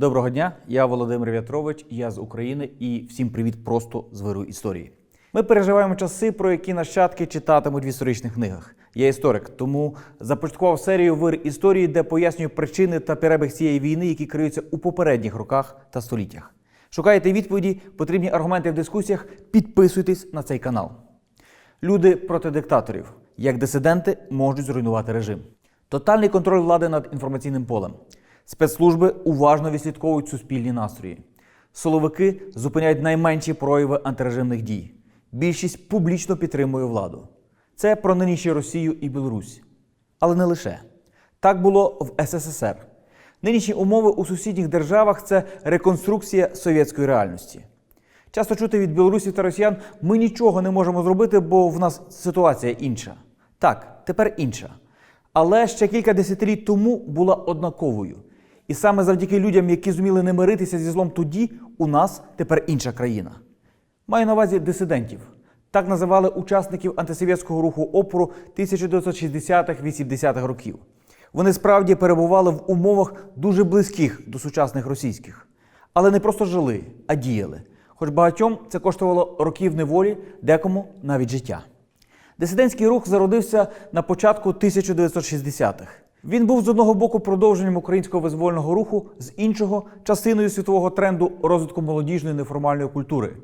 Доброго дня, я Володимир В'ятрович, я з України і всім привіт просто з виру історії. Ми переживаємо часи, про які нащадки читатимуть в історичних книгах. Я історик, тому започаткував серію вир історії, де пояснюю причини та перебіг цієї війни, які криються у попередніх роках та століттях. Шукаєте відповіді, потрібні аргументи в дискусіях. Підписуйтесь на цей канал. Люди проти диктаторів, як дисиденти можуть зруйнувати режим. Тотальний контроль влади над інформаційним полем. Спецслужби уважно відслідковують суспільні настрої. Силовики зупиняють найменші прояви антирежимних дій. Більшість публічно підтримує владу. Це про нинішню Росію і Білорусь. Але не лише. Так було в СССР. Нинішні умови у сусідніх державах це реконструкція совєтської реальності. Часто чути від білорусів та росіян, ми нічого не можемо зробити, бо в нас ситуація інша. Так, тепер інша. Але ще кілька десятиліть тому була однаковою. І саме завдяки людям, які зуміли не миритися зі злом тоді, у нас тепер інша країна. Маю на увазі дисидентів. Так називали учасників антисовєтського руху опору 1960-80-х років. Вони справді перебували в умовах дуже близьких до сучасних російських. Але не просто жили, а діяли. Хоч багатьом це коштувало років неволі, декому навіть життя. Дисидентський рух зародився на початку 1960-х. Він був з одного боку продовженням українського визвольного руху, з іншого частиною світового тренду розвитку молодіжної неформальної культури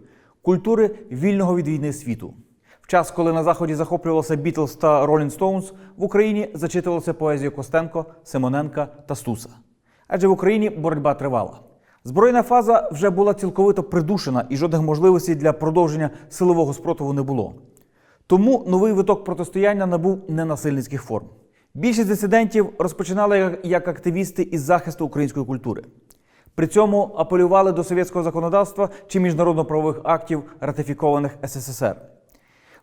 культури вільного від війни світу. В час, коли на заході захоплювалося Бітлз та Rolling Stones, в Україні зачитувалася поезія Костенко, Симоненка та Стуса. Адже в Україні боротьба тривала. Збройна фаза вже була цілковито придушена, і жодних можливостей для продовження силового спротиву не було. Тому новий виток протистояння набув ненасильницьких форм. Більшість дисидентів розпочинали як- активісти із захисту української культури. При цьому апелювали до совєтського законодавства чи міжнародно-правових актів, ратифікованих СССР.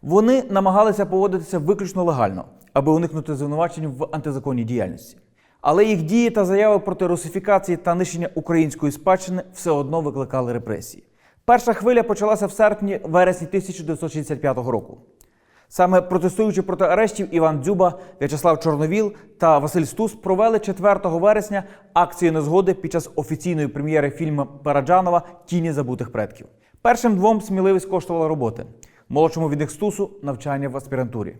Вони намагалися поводитися виключно легально, аби уникнути звинувачень в антизаконній діяльності. Але їх дії та заяви проти русифікації та нищення української спадщини все одно викликали репресії. Перша хвиля почалася в серпні-вересні 1965 року. Саме протестуючи проти арештів Іван Дзюба, В'ячеслав Чорновіл та Василь Стус провели 4 вересня акцію незгоди під час офіційної прем'єри фільму Параджанова Тіні забутих предків. Першим двом сміливість коштувала роботи. Молодшому від них Стусу навчання в аспірантурі.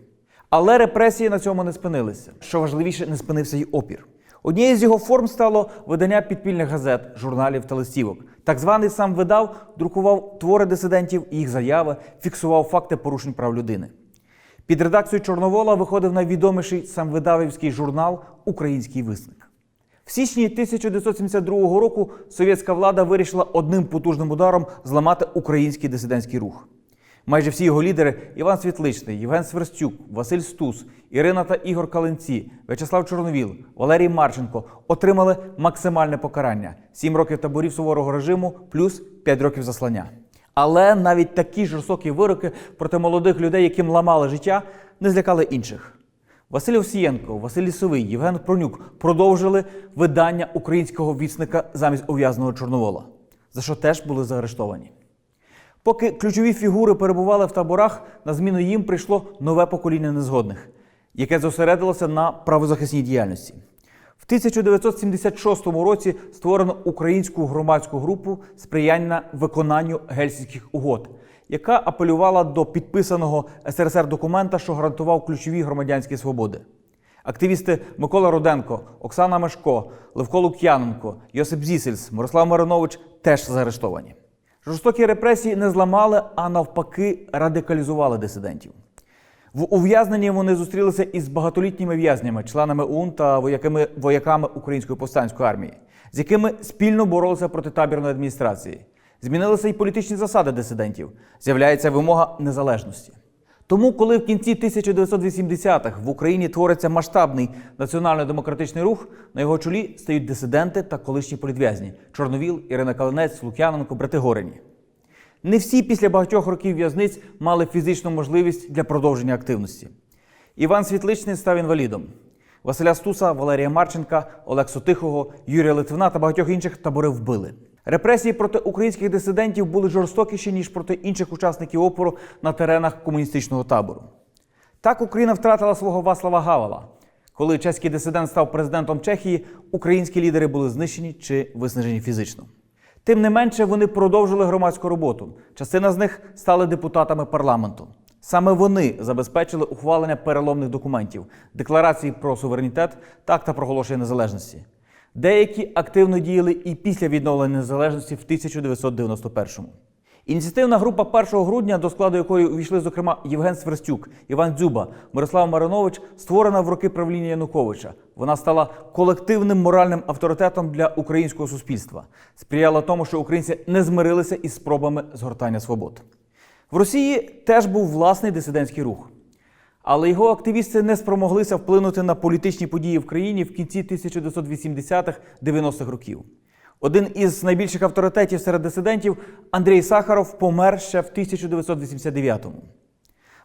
Але репресії на цьому не спинилися. Що важливіше, не спинився й опір. Однією з його форм стало видання підпільних газет, журналів та листівок. Так званий сам видав, друкував твори дисидентів, їх заяви, фіксував факти порушень прав людини. Під редакцією Чорновола виходив найвідоміший самвидавівський журнал Український висник. В січні 1972 року совєтська влада вирішила одним потужним ударом зламати український дисидентський рух. Майже всі його лідери Іван Світличний, Євген Сверстюк, Василь Стус, Ірина та Ігор Каленці, В'ячеслав Чорновіл, Валерій Марченко отримали максимальне покарання: 7 років таборів суворого режиму плюс 5 років заслання. Але навіть такі жорстокі вироки проти молодих людей, яким ламали життя, не злякали інших. Василь Овсієнко, Василь Лісовий, Євген Пронюк продовжили видання українського вісника замість ув'язаного Чорновола, за що теж були заарештовані. Поки ключові фігури перебували в таборах, на зміну їм прийшло нове покоління незгодних, яке зосередилося на правозахисній діяльності. В 1976 році створено українську громадську групу сприяння виконанню гельсінських угод, яка апелювала до підписаного СРСР документа, що гарантував ключові громадянські свободи. Активісти Микола Руденко, Оксана Мешко, Левко Лук'яненко, Йосип Зісельс, Мирослав Маринович теж заарештовані. Жорстокі репресії не зламали, а навпаки, радикалізували дисидентів. В ув'язненні вони зустрілися із багатолітніми в'язнями, членами ОУН та вояками, вояками Української повстанської армії, з якими спільно боролися проти табірної адміністрації. Змінилися й політичні засади дисидентів. З'являється вимога незалежності. Тому, коли в кінці 1980-х в Україні твориться масштабний національно-демократичний рух, на його чолі стають дисиденти та колишні політв'язні Чорновіл, Ірина Калинець, Лук'яненко, брати Горені. Не всі після багатьох років в'язниць мали фізичну можливість для продовження активності. Іван Світличний став інвалідом. Василя Стуса, Валерія Марченка, Олексу Тихого, Юрія Литвина та багатьох інших табори вбили. Репресії проти українських дисидентів були жорстокіші, ніж проти інших учасників опору на теренах комуністичного табору. Так Україна втратила свого Васлава Гавала, Коли чеський дисидент став президентом Чехії, українські лідери були знищені чи виснажені фізично. Тим не менше, вони продовжили громадську роботу. Частина з них стали депутатами парламенту. Саме вони забезпечили ухвалення переломних документів, декларації про суверенітет та акта проголошення незалежності. Деякі активно діяли і після відновлення незалежності в 1991-му. Ініціативна група 1 грудня, до складу якої увійшли, зокрема, Євген Сверстюк, Іван Дзюба, Мирослав Маринович, створена в роки правління Януковича. Вона стала колективним моральним авторитетом для українського суспільства, сприяла тому, що українці не змирилися із спробами згортання свобод. В Росії теж був власний дисидентський рух. Але його активісти не спромоглися вплинути на політичні події в країні в кінці 1980-х-90-х років. Один із найбільших авторитетів серед дисидентів Андрій Сахаров помер ще в 1989-му.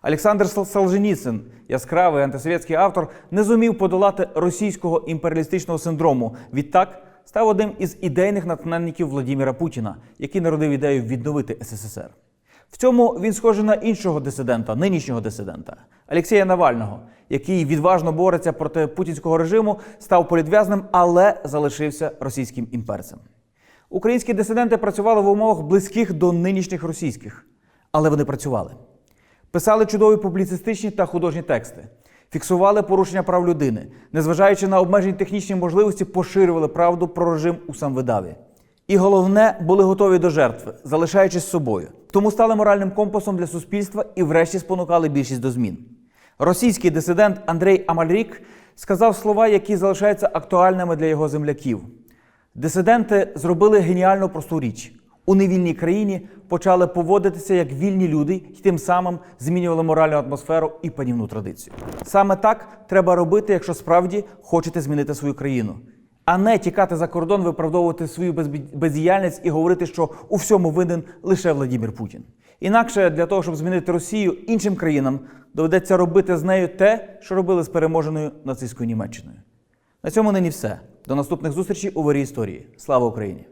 Олександр Солженіцин, яскравий антисовєтський автор, не зумів подолати російського імперіалістичного синдрому. Відтак став одним із ідейних натхненників Владіміра Путіна, який народив ідею відновити СССР. В цьому він схожий на іншого дисидента, нинішнього дисидента Олексія Навального, який відважно бореться проти путінського режиму, став політв'язним, але залишився російським імперцем. Українські дисиденти працювали в умовах близьких до нинішніх російських, але вони працювали. Писали чудові публіцистичні та художні тексти, фіксували порушення прав людини, незважаючи на обмежені технічні можливості, поширювали правду про режим у самвидаві. І головне, були готові до жертви, залишаючись собою. Тому стали моральним компасом для суспільства і, врешті, спонукали більшість до змін. Російський дисидент Андрей Амальрік сказав слова, які залишаються актуальними для його земляків. Дисиденти зробили геніально просту річ. У невільній країні почали поводитися як вільні люди і тим самим змінювали моральну атмосферу і панівну традицію. Саме так треба робити, якщо справді хочете змінити свою країну, а не тікати за кордон, виправдовувати свою бездіяльність і говорити, що у всьому винен лише Владимир Путін. Інакше для того, щоб змінити Росію іншим країнам, доведеться робити з нею те, що робили з переможеною нацистською Німеччиною. На цьому нині все. До наступних зустрічей у варі історії. Слава Україні!